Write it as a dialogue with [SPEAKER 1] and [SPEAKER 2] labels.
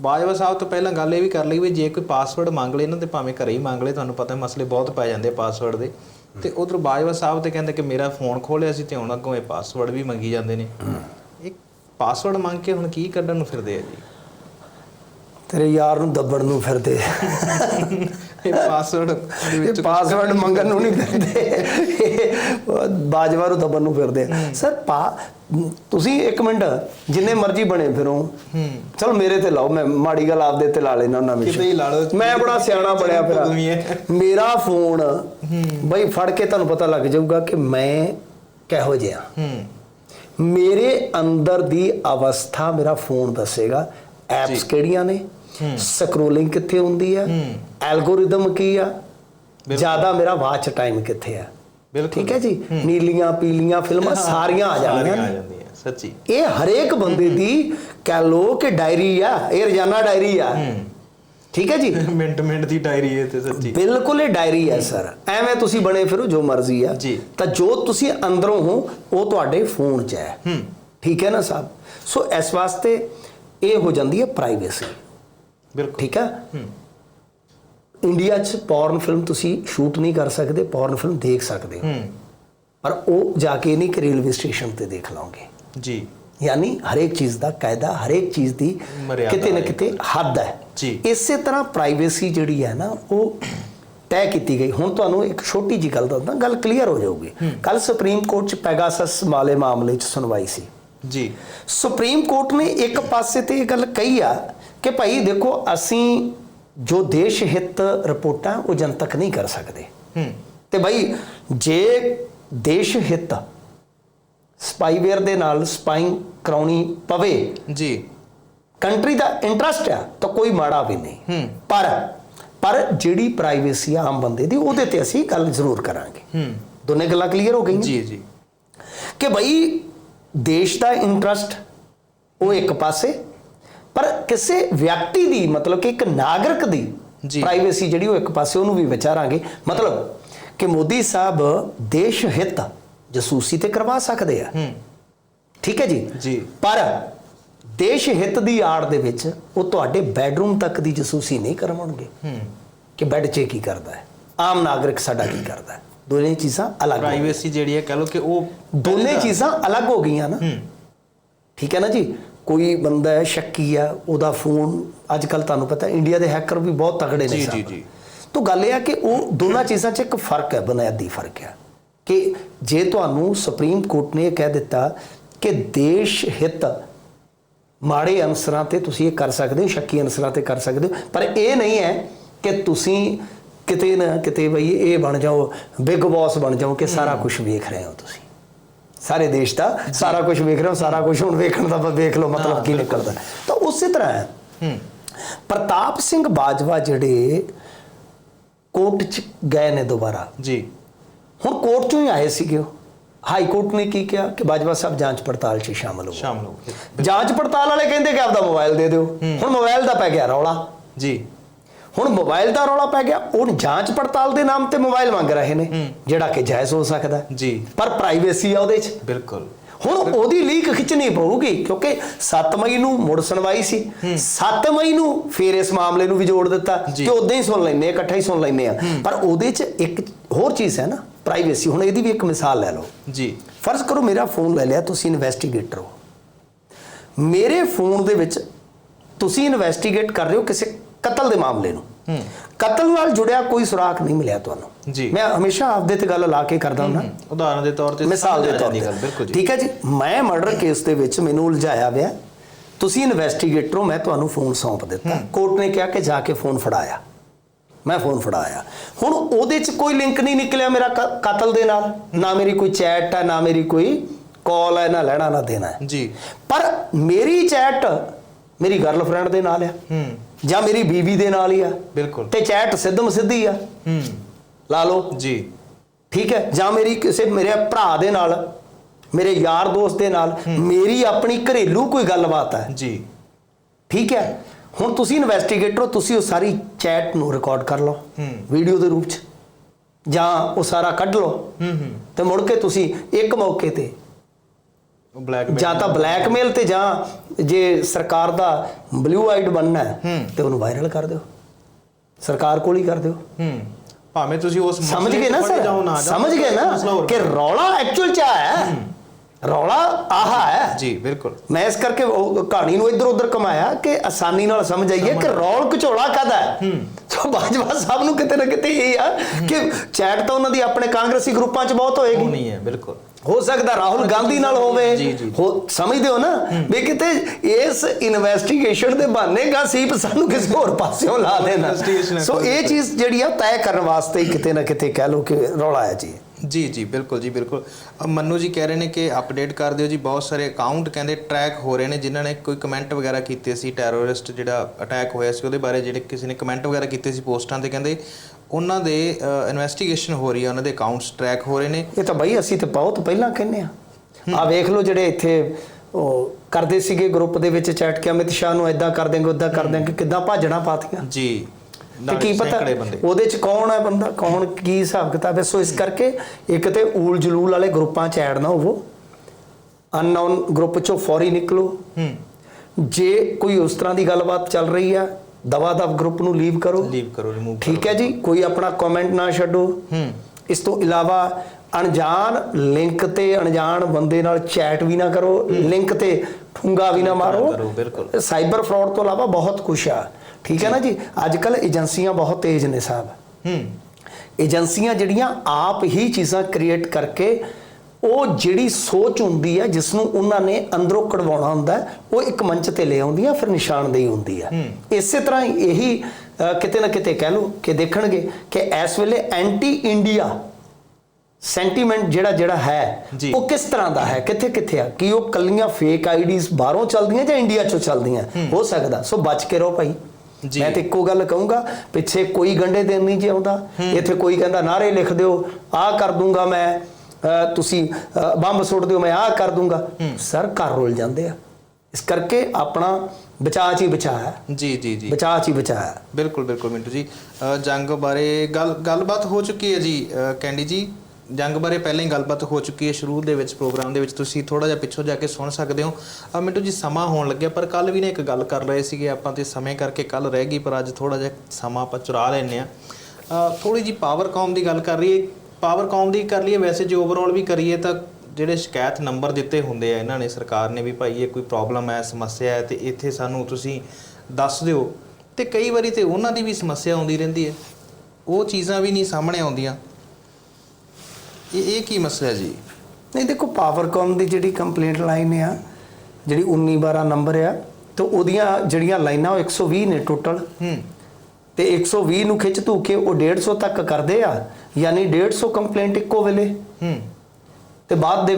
[SPEAKER 1] ਬਾਜਵਾ ਸਾਹਿਬ ਤੋਂ ਪਹਿਲਾਂ ਗੱਲ ਇਹ ਵੀ ਕਰ ਲਈ ਵੀ ਜੇ ਕੋਈ ਪਾਸਵਰਡ ਮੰਗ ਲੇ ਨਾ ਤੇ ਭਾਵੇਂ ਘਰੇ ਹੀ ਮੰਗ ਲੇ ਤੁਹਾਨੂੰ ਪਤਾ ਮਸਲੇ ਬਹੁਤ ਪੈ ਜਾਂਦੇ ਪਾਸਵਰਡ ਦੇ। ਤੇ ਉਧਰ ਬਾਜਵਾ ਸਾਹਿਬ ਤੇ ਕਹਿੰਦੇ ਕਿ ਮੇਰਾ ਫੋਨ ਖੋਲਿਆ ਸੀ ਤੇ ਹੁਣ ਅੱਗੋਂ ਇਹ ਪਾਸਵਰਡ ਵੀ ਮੰਗੀ ਜਾਂਦੇ ਨੇ। ਇਹ ਪਾਸਵਰਡ ਮੰਗ ਕੇ ਹੁਣ ਕੀ ਕੱਢਣ ਨੂੰ ਫਿਰਦੇ ਆ ਜੀ?
[SPEAKER 2] ਤੇਰੇ ਯਾਰ ਨੂੰ ਦੱਬਣ ਨੂੰ ਫਿਰਦੇ।
[SPEAKER 1] ਇਹ ਪਾਸਵਰਡ ਦੇ ਵਿੱਚ
[SPEAKER 2] ਪਾਸਵਰਡ ਮੰਗਣ ਨੂੰ ਨਹੀਂ ਫਿਰਦੇ। ਬਾਜਵਾ ਨੂੰ ਦੱਬਣ ਨੂੰ ਫਿਰਦੇ ਸਰ ਪਾ ਤੁਸੀਂ ਇੱਕ ਮਿੰਟ ਜਿੰਨੇ ਮਰਜ਼ੀ ਬਣੇ ਫਿਰੋ। ਚਲ ਮੇਰੇ ਤੇ ਲਾਓ ਮੈਂ ਮਾੜੀ ਗੱਲ ਆਪਦੇ ਤੇ ਲਾ ਲੈਣਾ ਉਹਨਾਂ ਵਿੱਚ
[SPEAKER 1] ਕਿਤੇ ਹੀ ਲਾ ਲਓ।
[SPEAKER 2] ਮੈਂ ਬੜਾ ਸਿਆਣਾ ਬਣਿਆ। ਫਿਰ। ਮੇਰਾ ਫੋਨ ਬਈ ਫੜ ਕੇ ਤੁਹਾਨੂੰ ਪਤਾ ਲੱਗ ਜਾਊਗਾ ਕਿ ਮੈਂ ਕਿਹੋ ਜਿਹਾ। ਮੇਰੇ ਅੰਦਰ ਦੀ ਅਵਸਥਾ ਮੇਰਾ ਫੋਨ ਦੱਸੇਗਾ। ਐਪਸ ਕਿਹੜੀਆਂ ਨੇ? ਸਕਰੋਲਿੰਗ ਕਿੱਥੇ ਹੁੰਦੀ ਆ? ਐਲਗੋਰਿਦਮ ਕੀ ਆ? ਜ਼ਿਆਦਾ ਮੇਰਾ ਵਾਚ ਟਾਈਮ ਕਿੱਥੇ ਆ?
[SPEAKER 1] ਬਿਲਕੁਲ।
[SPEAKER 2] ਠੀਕ ਹੈ ਜੀ? ਨੀਲੀਆਂ ਪੀਲੀਆਂ ਫਿਲਮਾਂ ਸਾਰੀਆਂ ਆ ਜਾਂਦੀਆਂ
[SPEAKER 1] ਸੱਚੀ।
[SPEAKER 2] ਇਹ ਹਰੇਕ ਬੰਦੇ ਦੀ ਕਹਿ ਲੋ ਕਿ ਡਾਇਰੀ ਆ ਇਹ ਰੋਜ਼ਾਨਾ ਡਾਇਰੀ ਆ। ਠੀਕ ਹੈ ਜੀ?
[SPEAKER 1] ਮਿੰਟ ਮਿੰਟ ਦੀ ਡਾਇਰੀ ਹੈ ਤੇ ਸੱਚੀ।
[SPEAKER 2] ਬਿਲਕੁਲ ਇਹ ਡਾਇਰੀ ਹੈ ਸਰ। ਐਵੇਂ ਤੁਸੀਂ ਬਣੇ ਫਿਰੋ ਜੋ ਮਰਜ਼ੀ ਆ। ਤਾਂ ਜੋ ਤੁਸੀਂ ਅੰਦਰੋਂ ਹੋ ਉਹ ਤੁਹਾਡੇ ਫੋਨ 'ਚ ਹੂੰ। ਠੀਕ ਹੈ ਨਾ ਸਾਹਿਬ? ਸੋ ਇਸ ਵਾਸਤੇ ਇਹ ਹੋ ਜਾਂਦੀ ਹੈ ਪ੍ਰਾਈਵੇਸੀ
[SPEAKER 1] ਬਿਲਕੁਲ।
[SPEAKER 2] ਠੀਕ ਹੈ? ਇੰਡੀਆ 'ਚ ਪੌਰਨ ਫਿਲਮ ਤੁਸੀਂ ਸ਼ੂਟ ਨਹੀਂ ਕਰ ਸਕਦੇ ਪੌਰਨ ਫਿਲਮ ਦੇਖ ਸਕਦੇ ਹੋ। ਪਰ ਉਹ ਜਾ ਕੇ ਨਹੀਂ ਕਿ ਰੇਲਵੇ ਸਟੇਸ਼ਨ ਤੇ ਦੇਖ ਲਓਗੇ।
[SPEAKER 1] ਜੀ।
[SPEAKER 2] ਯਾਨੀ ਹਰੇਕ ਚੀਜ਼ ਦਾ ਕਾਇਦਾ ਹਰੇਕ ਚੀਜ਼ ਦੀ ਕਿਤੇ ਨਾ। ਕਿਤੇ ਹੱਦ ਹੈ।
[SPEAKER 1] ਜੀ।
[SPEAKER 2] ਇਸੇ ਤਰ੍ਹਾਂ ਪ੍ਰਾਈਵੇਸੀ ਜਿਹੜੀ ਹੈ ਨਾ ਉਹ ਤੈਅ ਕੀਤੀ ਗਈ। ਹੁਣ ਤੁਹਾਨੂੰ ਇੱਕ ਛੋਟੀ ਜੀ ਗੱਲ ਦੱਸਦਾ ਗੱਲ ਕਲੀਅਰ ਹੋ ਜਾਊਗੀ। ਕੱਲ ਸੁਪਰੀਮ ਕੋਰਟ 'ਚ ਪੈਗਾਸਸ ਵਾਲੇ ਮਾਮਲੇ 'ਚ ਸੁਣਵਾਈ ਸੀ।
[SPEAKER 1] ਜੀ।
[SPEAKER 2] ਸੁਪਰੀਮ ਕੋਰਟ ਨੇ ਇੱਕ ਪਾਸੇ ਤੇ ਇਹ ਗੱਲ ਕਹੀ ਆ ਕਿ ਭਾਈ ਦੇਖੋ ਅਸੀਂ ਜੋ ਦੇਸ਼ ਹਿੱਤ ਰਿਪੋਰਟਾਂ ਉਹ ਜਨਤਕ ਨਹੀਂ ਕਰ ਸਕਦੇ।
[SPEAKER 1] ਹੂੰ।
[SPEAKER 2] ਤੇ ਭਾਈ ਜੇ ਦੇਸ਼ ਹਿੱਤ ਸਪਾਈਵੇਅਰ ਦੇ ਨਾਲ ਸਪਾਈਂਗ ਕਰਾਉਣੀ ਪਵੇ
[SPEAKER 1] ਜੀ।
[SPEAKER 2] ਕੰਟਰੀ ਦਾ ਇੰਟਰਸਟ ਆ ਤਾਂ ਕੋਈ ਮਾੜਾ ਵੀ ਨਹੀਂ।
[SPEAKER 1] ਹੂੰ।
[SPEAKER 2] ਪਰ ਪਰ ਜਿਹੜੀ ਪ੍ਰਾਈਵੇਸੀ ਆ ਆਮ ਬੰਦੇ ਦੀ ਉਹਦੇ ਤੇ ਅਸੀਂ ਗੱਲ ਜ਼ਰੂਰ ਕਰਾਂਗੇ।
[SPEAKER 1] ਹੂੰ।
[SPEAKER 2] ਦੋਨੇ ਗੱਲਾਂ ਕਲੀਅਰ ਹੋ ਗਈਆਂ?
[SPEAKER 1] ਜੀ ਜੀ।
[SPEAKER 2] ਕਿ ਭਾਈ ਦੇਸ਼ ਦਾ ਇੰਟਰਸਟ ਉਹ ਇੱਕ ਪਾਸੇ ਪਰ ਕਿਸੇ ਵਿਅਕਤੀ ਦੀ ਮਤਲਬ ਕਿ ਇੱਕ ਨਾਗਰਿਕ ਦੀ। ਪ੍ਰਾਈਵੇਸੀ ਜਿਹੜੀ ਉਹ ਇੱਕ ਪਾਸੇ ਉਹਨੂੰ ਵੀ ਵਿਚਾਰਾਂਗੇ। ਮਤਲਬ ਕਿ ਮੋਦੀ ਸਾਹਿਬ ਦੇਸ਼ ਹਿੱਤ ਜਸੂਸੀ ਤੇ ਕਰਵਾ ਸਕਦੇ ਆ। ਠੀਕ ਹੈ ਜੀ?
[SPEAKER 1] ਜੀ।
[SPEAKER 2] ਪਰ ਦੇਸ਼ ਹਿੱਤ ਦੀ ਆੜ ਦੇ ਵਿੱਚ ਉਹ ਤੁਹਾਡੇ ਬੈੱਡਰੂਮ ਤੱਕ ਦੀ ਜਸੂਸੀ ਨਹੀਂ ਕਰਵਾਉਣਗੇ। ਕਿ ਬੈੱਡ 'ਚ ਕੀ ਕਰਦਾ ਹੈ? ਆਮ ਨਾਗਰਿਕ ਸਾਡਾ ਕੀ ਕਰਦਾ ਹੈ? ਦੋਨੇ ਚੀਜ਼ਾਂ ਅਲੱਗ।
[SPEAKER 1] ਪ੍ਰਾਈਵੇਸੀ ਜਿਹੜੀ ਹੈ ਕਹ ਲੋ ਕਿ ਉਹ
[SPEAKER 2] ਦੋਨੇ ਚੀਜ਼ਾਂ ਅਲੱਗ ਹੋ ਗਈਆਂ ਨਾ। ਠੀਕ ਹੈ ਨਾ ਜੀ? ਕੋਈ ਬੰਦਾ ਹੈ ਸ਼ੱਕੀ ਆ ਉਹਦਾ ਫੋਨ ਅੱਜ ਕੱਲ ਤੁਹਾਨੂੰ ਪਤਾ ਇੰਡੀਆ ਦੇ ਹੈਕਰ ਵੀ ਬਹੁਤ ਤਗੜੇ ਨੇ
[SPEAKER 1] ਜੀ। ਜੀ, ਜੀ।
[SPEAKER 2] ਤਾਂ ਗੱਲ ਇਹ ਆ ਕਿ ਉਹ ਦੋਨਾਂ ਚੀਜ਼ਾਂ 'ਚ ਇੱਕ ਫ਼ਰਕ ਹੈ ਬੁਨਿਆਦੀ ਫ਼ਰਕ ਹੈ ਕਿ ਜੇ ਤੁਹਾਨੂੰ ਸੁਪਰੀਮ ਕੋਰਟ ਨੇ ਇਹ ਕਹਿ ਦਿੱਤਾ ਕਿ ਦੇਸ਼ ਹਿੱਤ ਮਾੜੇ ਅਨਸਰਾਂ ਤੇ ਤੁਸੀਂ ਇਹ ਕਰ ਸਕਦੇ ਹੋ ਸ਼ੱਕੀ ਅਨਸਰਾਂ ਤੇ ਕਰ ਸਕਦੇ ਹੋ ਪਰ ਇਹ ਨਹੀਂ ਹੈ ਕਿ ਤੁਸੀਂ ਕਿਤੇ ਨਾ ਕਿਤੇ ਬਈ ਇਹ ਬਣ ਜਾਓ ਬਿਗ ਬੌਸ ਬਣ ਜਾਓ ਕਿ ਸਾਰਾ ਕੁਝ ਵੇਖ ਰਹੇ ਹੋ ਤੁਸੀਂ ਸਾਰੇ ਦੇਸ਼ ਦਾ ਸਾਰਾ ਕੁਝ ਵੇਖ ਰਹੇ ਹੋ ਸਾਰਾ ਕੁਝ ਹੁਣ ਵੇਖਣ ਦਾ ਵੇਖ ਲਓ ਮਤਲਬ ਕੀ ਨਿਕਲਦਾ। ਤਾਂ ਉਸੇ ਤਰ੍ਹਾਂ ਹੈ।
[SPEAKER 1] ਹੂੰ।
[SPEAKER 2] ਪ੍ਰਤਾਪ ਸਿੰਘ ਬਾਜਵਾ ਜਿਹੜੇ ਕੋਰਟ ਚ ਗਏ ਨੇ ਦੁਬਾਰਾ।
[SPEAKER 1] ਜੀ।
[SPEAKER 2] ਹੁਣ ਕੋਰਟ ਚੋਂ ਹੀ ਆਏ ਸੀਗੇ ਉਹ। ਹਾਈ ਕੋਰਟ ਨੇ ਕੀ ਕਿਹਾ ਕਿ ਬਾਜਵਾ ਸਾਹਿਬ ਜਾਂਚ ਪੜਤਾਲ 'ਚ ਸ਼ਾਮਲ ਹੋ
[SPEAKER 1] ਸ਼ਾਮਲ ਹੋ
[SPEAKER 2] ਜਾਂਚ ਪੜਤਾਲ ਵਾਲੇ ਕਹਿੰਦੇ ਕਿ ਆਪਦਾ ਮੋਬਾਈਲ ਦੇ ਦਿਓ। ਹੁਣ ਮੋਬਾਈਲ ਦਾ ਪੈ ਗਿਆ ਰੌਲਾ।
[SPEAKER 1] ਜੀ।
[SPEAKER 2] ਹੁਣ ਮੋਬਾਈਲ ਦਾ ਰੌਲਾ ਪੈ ਗਿਆ ਉਹ ਜਾਂਚ ਪੜਤਾਲ ਦੇ ਨਾਮ ਤੇ ਮੋਬਾਈਲ ਮੰਗ ਰਹੇ ਨੇ ਜਿਹੜਾ ਕਿ ਜਾਇਜ਼ ਹੋ ਸਕਦਾ।
[SPEAKER 1] ਜੀ।
[SPEAKER 2] ਪਰ ਪ੍ਰਾਈਵੇਸੀ ਆ ਉਹਦੇ 'ਚ।
[SPEAKER 1] ਬਿਲਕੁਲ।
[SPEAKER 2] ਹੁਣ ਉਹਦੀ ਲੀਕ ਖਿੱਚਣੀ ਪਊਗੀ ਕਿਉਂਕਿ 7 ਮਈ ਨੂੰ ਮੁੜ ਸੁਣਵਾਈ ਸੀ। 7 ਮਈ ਨੂੰ ਫੇਰ ਇਸ ਮਾਮਲੇ ਨੂੰ ਵੀ ਜੋੜ ਦਿੱਤਾ। ਕਿ ਉਦਾਂ ਹੀ ਸੁਣ ਲੈਨੇ ਇਕੱਠਾ ਹੀ ਸੁਣ ਲੈਨੇ ਆ। ਪਰ ਉਹਦੇ 'ਚ ਇੱਕ ਹੋਰ ਚੀਜ਼ ਹੈ ਨਾ ਪ੍ਰਾਈਵੇਸੀ ਹੁਣ ਇਹਦੀ ਵੀ ਇੱਕ ਮਿਸਾਲ ਲੈ ਲਓ।
[SPEAKER 1] ਜੀ।
[SPEAKER 2] ਫਰਜ਼ ਕਰੋ ਮੇਰਾ ਫੋਨ ਲੈ ਲਿਆ ਤੁਸੀਂ ਇਨਵੈਸਟੀਗੇਟਰ ਹੋ ਮੇਰੇ ਫੋਨ ਦੇ ਵਿੱਚ ਤੁਸੀਂ ਇਨਵੈਸਟੀਗੇਟ ਕਰ ਰਹੇ ਹੋ ਕਿਸੇ ਕਤਲ ਦੇ ਮਾਮਲੇ ਨੂੰ। ਕਤਲ ਨਾਲ ਜੁੜਿਆ ਕੋਈ ਸੁਰਾਖ ਨਹੀਂ ਮਿਲਿਆ ਤੁਹਾਨੂੰ।
[SPEAKER 1] ਜੀ।
[SPEAKER 2] ਮੈਂ ਹਮੇਸ਼ਾ ਆਪਦੇ ਤੇ ਗੱਲ ਲਾ ਕੇ ਕਰਦਾ ਹੁੰਦਾ।
[SPEAKER 1] ਉਦਾਹਰਨ ਦੇ ਤੌਰ ਤੇ
[SPEAKER 2] ਮਿਸਾਲ ਦੇ ਤੌਰ ਤੇ। ਠੀਕ ਹੈ ਜੀ। ਮੈਂ ਮਰਡਰ ਕੇਸ ਦੇ ਵਿੱਚ ਮੈਨੂੰ ਉਲਝਾਇਆ ਗਿਆ ਤੁਸੀਂ ਇਨਵੈਸਟੀਗੇਟਰ ਹੋ ਮੈਂ ਤੁਹਾਨੂੰ ਫੋਨ ਸੌਂਪ ਦਿੱਤਾ। ਕੋਰਟ ਨੇ ਕਿਹਾ ਕਿ ਜਾ ਕੇ ਫੋਨ ਫੜਾਇਆ। ਮੈਂ ਫੋਨ ਫੜਾਇਆ। ਹੁਣ ਉਹਦੇ 'ਚ ਕੋਈ ਲਿੰਕ ਨਹੀਂ ਨਿਕਲਿਆ ਮੇਰਾ ਕਤਲ ਦੇ ਨਾਲ। ਨਾ ਮੇਰੀ ਕੋਈ ਚੈਟ ਹੈ ਨਾ ਮੇਰੀ ਕੋਈ ਕਾਲ ਹੈ ਨਾ ਲੈਣਾ ਨਾ ਦੇਣਾ
[SPEAKER 1] ਜੀ।
[SPEAKER 2] ਪਰ ਮੇਰੀ ਚੈਟ ਮੇਰੀ ਗਰਲਫ੍ਰੈਂਡ ਦੇ ਨਾਲ ਆ।
[SPEAKER 1] ਹੂੰ
[SPEAKER 2] ਜਾਂ ਮੇਰੀ ਬੀਵੀ ਦੇ ਨਾਲ ਹੀ ਆ।
[SPEAKER 1] ਬਿਲਕੁਲ।
[SPEAKER 2] ਤੇ ਚੈਟ ਸਿੱਧਮ ਸਿੱਧੀ ਆ।
[SPEAKER 1] ਹੂੰ।
[SPEAKER 2] ਲਾ ਲਓ।
[SPEAKER 1] ਜੀ।
[SPEAKER 2] ਠੀਕ ਹੈ? ਜਾਂ ਮੇਰੀ ਕਿਸੇ ਮੇਰੇ ਭਰਾ ਦੇ ਨਾਲ ਮੇਰੇ ਯਾਰ ਦੋਸਤ ਦੇ ਨਾਲ ਮੇਰੀ ਆਪਣੀ ਘਰੇਲੂ ਕੋਈ ਗੱਲਬਾਤ ਹੈ।
[SPEAKER 1] ਜੀ।
[SPEAKER 2] ਠੀਕ ਹੈ? ਹੁਣ ਤੁਸੀਂ ਇਨਵੈਸਟੀਗੇਟਰ ਹੋ ਤੁਸੀਂ ਉਹ ਸਾਰੀ ਚੈਟ ਨੂੰ ਰਿਕਾਰਡ ਕਰ ਲਓ।
[SPEAKER 1] ਹੂੰ।
[SPEAKER 2] ਵੀਡੀਓ ਦੇ ਰੂਪ 'ਚ। ਜਾਂ ਉਹ ਸਾਰਾ ਕੱਢ ਲਓ।
[SPEAKER 1] ਹੂੰ ਹੂੰ।
[SPEAKER 2] ਤੇ ਮੁੜ ਕੇ ਤੁਸੀਂ ਇੱਕ ਮੌਕੇ ਤੇ
[SPEAKER 1] ਬਲੈਕ
[SPEAKER 2] ਜਾਂ ਤਾਂ ਬਲੈਕਮੇਲ ਤੇ ਜਾਂ ਜੇ ਸਰਕਾਰ ਦਾ ਬਲੂ ਆਈਡ ਬਣਨਾ ਹੈ। ਤੇ ਉਹਨੂੰ ਵਾਇਰਲ ਕਰ ਦਿਓ। ਸਰਕਾਰ ਕੋਲ ਹੀ ਕਰ ਦਿਓ।
[SPEAKER 1] ਹੂੰ। ਭਾਵੇਂ ਤੁਸੀਂ ਉਸ
[SPEAKER 2] ਸਮਝ ਗਏ ਨਾ ਸਰ? ਸਮਝ ਗਏ ਨਾ ਕਿ ਰੌਲਾ ਐਕਚੁਅਲ ਚ ਹੈ। ਰੌਲਾ ਆਹਾ ਹੈ।
[SPEAKER 1] ਜੀ ਬਿਲਕੁਲ।
[SPEAKER 2] ਮੈਂ ਇਸ ਕਰਕੇ ਕਹਾਣੀ ਨੂੰ ਇੱਧਰ ਉੱਧਰ ਕਮਾਇਆ ਕਿ ਆਸਾਨੀ ਨਾਲ ਸਮਝ ਆਈਏ ਕਿ ਰੌਲ ਘਚੋਲਾ ਕਾਦਾ ਹੈ? ਸੋ ਬਾਜਵਾ ਸਾਹਿਬ ਨੂੰ ਕਿਤੇ ਨਾ ਕਿਤੇ ਇਹ ਆ ਕਿ ਚੈਟ ਤਾਂ ਉਹਨਾਂ ਦੀ ਆਪਣੇ ਕਾਂਗਰਸੀ ਗਰੁੱਪਾਂ 'ਚ ਬਹੁਤ ਹੋਏਗੀ।
[SPEAKER 1] ਨਹੀਂ ਹੈ ਬਿਲਕੁਲ।
[SPEAKER 2] ਹੋ ਸਕਦਾ ਰਾਹੁਲ ਗਾਂਧੀ ਨਾਲ ਹੋਵੇ। ਹੋ ਸਮਝਦੇ ਹੋ ਨਾ? ਵੀ ਕਿਤੇ ਇਸ ਇਨਵੈਸਟੀਗੇਸ਼ਨ ਦੇ ਬਹਾਨੇ ਗਾ ਸੀਪ ਸਾਨੂੰ ਕਿਸੇ ਹੋਰ ਪਾਸਿਓਂ ਲਾ ਦੇਣਾ। ਸੋ ਇਹ ਚੀਜ਼ ਜਿਹੜੀ ਆ ਤੈਅ ਕਰਨ ਵਾਸਤੇ ਹੀ ਕਿਤੇ ਨਾ ਕਿਤੇ ਕਹਿ ਲਓ ਕਿ ਰੌਲਾ ਹੈ ਜੀ।
[SPEAKER 1] ਜੀ ਜੀ ਬਿਲਕੁਲ ਜੀ ਬਿਲਕੁਲ। ਅ, ਮੰਨੂ ਜੀ ਕਹਿ ਰਹੇ ਨੇ ਕਿ ਅਪਡੇਟ ਕਰ ਦਿਓ ਜੀ। ਬਹੁਤ ਸਾਰੇ ਅਕਾਊਂਟ ਕਹਿੰਦੇ ਟਰੈਕ ਹੋ ਰਹੇ ਨੇ ਜਿਨ੍ਹਾਂ ਨੇ ਕੋਈ ਕਮੈਂਟ ਵਗੈਰਾ ਕੀਤੇ ਸੀ ਟੈਰਰਿਸਟ ਜਿਹੜਾ ਅਟੈਕ ਹੋਇਆ ਸੀ ਉਹਦੇ ਬਾਰੇ ਜਿਹੜੇ ਕਿਸੇ ਨੇ ਕਮੈਂਟ ਵਗੈਰਾ ਕੀਤੇ ਸੀ ਪੋਸਟਾਂ ਤੇ ਕਹਿੰਦੇ ਉਹਨਾਂ ਦੇ ਇਨਵੈਸਟੀਗੇਸ਼ਨ ਹੋ ਰਹੀ ਹੈ ਉਹਨਾਂ ਦੇ ਅਕਾਊਂਟਸ ਟਰੈਕ ਹੋ ਰਹੇ ਨੇ।
[SPEAKER 2] ਇਹ ਤਾਂ ਬਈ ਅਸੀਂ ਤੇ ਬਹੁਤ ਪਹਿਲਾਂ ਕਹਿੰਨੇ ਆ। ਆ ਵੇਖ ਲਓ ਜਿਹੜੇ ਇੱਥੇ ਉਹ ਕਰਦੇ ਸੀਗੇ ਗਰੁੱਪ ਦੇ ਵਿੱਚ ਚੈਟ ਕਿ ਅਮਿਤ ਸ਼ਾਹ ਨੂੰ ਇਦਾਂ ਕਰ ਦੇਂਗੇ ਉਦਾਂ ਕਰ ਦੇਂਗੇ ਕਿੱਦਾਂ ਭਾਜਣਾ ਪਾਤੀਆਂ
[SPEAKER 1] ਜੀ।
[SPEAKER 2] ਤੇ ਕੀ ਪਤਾ ਉਹਦੇ ਚ ਕੌਣ ਹੈ ਬੰਦਾ ਕੌਣ ਕੀ ਹਿਸਾਬ ਕਿਤਾਬ ਹੈ। ਸੋ ਇਸ ਕਰਕੇ ਇੱਕ ਤੇ ਊਲ ਜਲੂਲ ਵਾਲੇ ਗਰੁੱਪਾਂ ਚ ਐਡ ਨਾ ਹੋਵੋ। ਅਨਨੋਨ ਗਰੁੱਪ ਚੋਂ ਫੌਰੀ ਨਿਕਲੋ।
[SPEAKER 1] ਹੂੰ।
[SPEAKER 2] ਜੇ ਕੋਈ ਉਸ ਤਰ੍ਹਾਂ ਦੀ ਗੱਲਬਾਤ ਚੱਲ ਰਹੀ ਆ ਦਵਾ ਦਵ ਗਰੁੱਪ ਨੂੰ ਲੀਵ ਕਰੋ।
[SPEAKER 1] ਲੀਵ ਕਰੋ ਰਿਮੂਵ
[SPEAKER 2] ਠੀਕ ਹੈ ਜੀ? ਕੋਈ ਆਪਣਾ ਕਮੈਂਟ ਨਾ ਛੱਡੋ।
[SPEAKER 1] ਹੂੰ।
[SPEAKER 2] ਇਸ ਤੋਂ ਇਲਾਵਾ ਅਣਜਾਣ ਲਿੰਕ ਤੇ ਅਣਜਾਣ ਬੰਦੇ ਨਾਲ ਚੈਟ ਵੀ ਨਾ ਕਰੋ। ਲਿੰਕ ਤੇ ਠੁੰਗਾ ਵੀ ਨਾ ਮਾਰੋ।
[SPEAKER 1] ਕਰੋ, ਬਿਲਕੁਲ।
[SPEAKER 2] ਸਾਈਬਰ ਫਰਾਡ ਤੋਂ ਇਲਾਵਾ ਬਹੁਤ ਕੁਝ ਆ। ਠੀਕ ਹੈ ਨਾ ਜੀ? ਅੱਜ ਕੱਲ ਏਜੰਸੀਆਂ ਬਹੁਤ ਤੇਜ਼ ਨੇ ਸਾਹਿਬ।
[SPEAKER 1] ਹੂੰ।
[SPEAKER 2] ਏਜੰਸੀਆਂ ਜਿਹੜੀਆਂ ਆਪ ਹੀ ਚੀਜ਼ਾਂ ਕ੍ਰੀਏਟ ਕਰਕੇ ਉਹ ਜਿਹੜੀ ਸੋਚ ਹੁੰਦੀ ਹੈ ਜਿਸ ਨੂੰ ਉਹਨਾਂ ਨੇ ਅੰਦਰੋਂ ਕਢਵਾਉਣਾ ਹੁੰਦਾ ਉਹ ਇੱਕ ਮੰਚ ਤੇ ਲੈ ਆਉਂਦੀਆਂ ਫਿਰ ਨਿਸ਼ਾਨਦੇਹੀ ਹੁੰਦੀ ਹੈ। ਇਸੇ ਤਰ੍ਹਾਂ ਹੀ ਇਹੀ ਕਿਤੇ ਨਾ ਕਿਤੇ ਕਹਿ ਲਓ ਕਿ ਦੇਖਣਗੇ ਕਿ ਇਸ ਵੇਲੇ ਐਂਟੀ ਇੰਡੀਆ ਸੈਂਟੀਮੈਂਟ ਜਿਹੜਾ ਜਿਹੜਾ ਹੈ। ਉਹ ਕਿਸ ਤਰ੍ਹਾਂ ਦਾ ਹੈ? ਕਿੱਥੇ ਕਿੱਥੇ ਆ? ਕੀ ਉਹ ਕੱਲੀਆਂ ਫੇਕ ਆਈਡੀਜ਼ ਬਾਹਰੋਂ ਚੱਲਦੀਆਂ ਜਾਂ ਇੰਡੀਆ ਚੋਂ ਚੱਲਦੀਆਂ? ਹੋ ਸਕਦਾ। ਸੋ ਬਚ ਕੇ ਰਹੋ ਭਾਈ। ਮੈਂ ਤੇ ਇੱਕੋ ਗੱਲ ਕਹੂੰਗਾ ਪਿੱਛੇ ਕੋਈ ਗੰਡੇ ਦਿਨ ਨਹੀਂ ਜਿਉਂਦਾ ਇੱਥੇ ਕੋਈ ਕਹਿੰਦਾ ਨਾਰੇ ਲਿਖ ਦਿਓ ਆਹ ਕਰ ਦੂੰਗਾ ਮੈਂ ਤੁਸੀਂ ਬੰਬ ਸੁੱਟ ਦਿਓ ਮੈਂ ਆਹ ਕਰ ਦੂੰਗਾ। ਸਰ ਘਰ ਰੁਲ ਜਾਂਦੇ ਆ। ਇਸ ਕਰਕੇ ਆਪਣਾ ਬਚਾਅ ਚ ਹੀ ਬਚਾਅ ਹੈ।
[SPEAKER 1] ਜੀ ਜੀ ਜੀ।
[SPEAKER 2] ਬਚਾਅ ਚ ਹੀ ਬਚਾਅ ਹੈ।
[SPEAKER 1] ਬਿਲਕੁਲ ਬਿਲਕੁਲ ਮਿੰਟੂ ਜੀ। ਜੰਗ ਬਾਰੇ ਗੱਲ ਗੱਲਬਾਤ ਹੋ ਚੁੱਕੀ ਹੈ ਜੀ ਕੈਂਡੀ ਜੀ। ਜੰਗ ਬਾਰੇ ਪਹਿਲਾਂ ਹੀ ਗੱਲਬਾਤ ਹੋ ਚੁੱਕੀ ਹੈ ਸ਼ੁਰੂ ਦੇ ਵਿੱਚ ਪ੍ਰੋਗਰਾਮ ਦੇ ਵਿੱਚ। ਤੁਸੀਂ ਥੋੜਾ ਜਿਹਾ ਪਿੱਛੋਂ ਜਾ ਕੇ ਸੁਣ ਸਕਦੇ ਹੋ। ਅ, ਮਿੰਟੂ ਜੀ ਸਮਾਂ ਹੋਣ ਲੱਗਿਆ ਪਰ ਕੱਲ ਵੀ ਨੇ ਇੱਕ ਗੱਲ ਕਰ ਰਹੇ ਸੀਗੇ ਆਪਾਂ ਤੇ ਸਮੇਂ ਕਰਕੇ ਕੱਲ ਰਹਿ ਗਈ ਪਰ ਅੱਜ ਥੋੜਾ ਜਿਹਾ ਸਮਾਂ ਆਪਾਂ ਚੁਰਾ ਲੈਨੇ ਆ ਥੋੜੀ ਜੀ ਪਾਵਰ ਕਾਮ ਦੀ ਗੱਲ ਕਰ ਲਈਏ। ਪਾਵਰ ਕਾਮ ਦੀ ਕਰ ਲਈਏ ਵੈਸੇ ਜੇ ਓਵਰਆਲ ਵੀ ਕਰੀਏ ਤਾਂ ਜਿਹੜੇ ਸ਼ਿਕਾਇਤ ਨੰਬਰ ਦਿੱਤੇ ਹੁੰਦੇ ਆ ਇਹਨਾਂ ਨੇ ਸਰਕਾਰ ਨੇ ਵੀ ਭਾਈ ਇਹ ਕੋਈ ਪ੍ਰੋਬਲਮ ਹੈ ਸਮੱਸਿਆ ਹੈ ਤੇ ਇੱਥੇ ਸਾਨੂੰ ਤੁਸੀਂ ਦੱਸ ਦਿਓ। ਤੇ ਕਈ ਵਾਰੀ ਤੇ ਉਹਨਾਂ ਦੀ ਵੀ ਸਮੱਸਿਆ ਆਉਂਦੀ ਰਹਿੰਦੀ ਹੈ। ਉਹ ਚੀਜ਼ਾਂ ਵੀ ਨਹੀਂ ਸਾਹਮਣੇ ਆਉਂਦੀਆਂ। ਇਹ ਇਹ ਕੀ ਮਸਲਾ ਹੈ ਜੀ?
[SPEAKER 2] ਨਹੀਂ ਦੇਖੋ ਪਾਵਰਕਾਮ ਦੀ ਜਿਹੜੀ ਕੰਪਲੇਂਟ ਲਾਈਨ ਆ ਜਿਹੜੀ 1912 ਨੰਬਰ ਆ ਤੇ ਉਹਦੀਆਂ ਜਿਹੜੀਆਂ ਲਾਈਨਾਂ ਉਹ 120 ਨੇ ਟੋਟਲ
[SPEAKER 1] ਹੂੰ।
[SPEAKER 2] ਤੇ 120 ਨੂੰ ਖਿੱਚ ਧੂ ਕੇ ਉਹ 150 ਤੱਕ ਕਰਦੇ ਆ ਯਾਨੀ 150 ਕੰਪਲੇਂਟ ਇੱਕੋ ਵੇਲੇ।
[SPEAKER 1] ਹੂੰ।
[SPEAKER 2] ਤੇ ਬਾਅਦ ਦੇ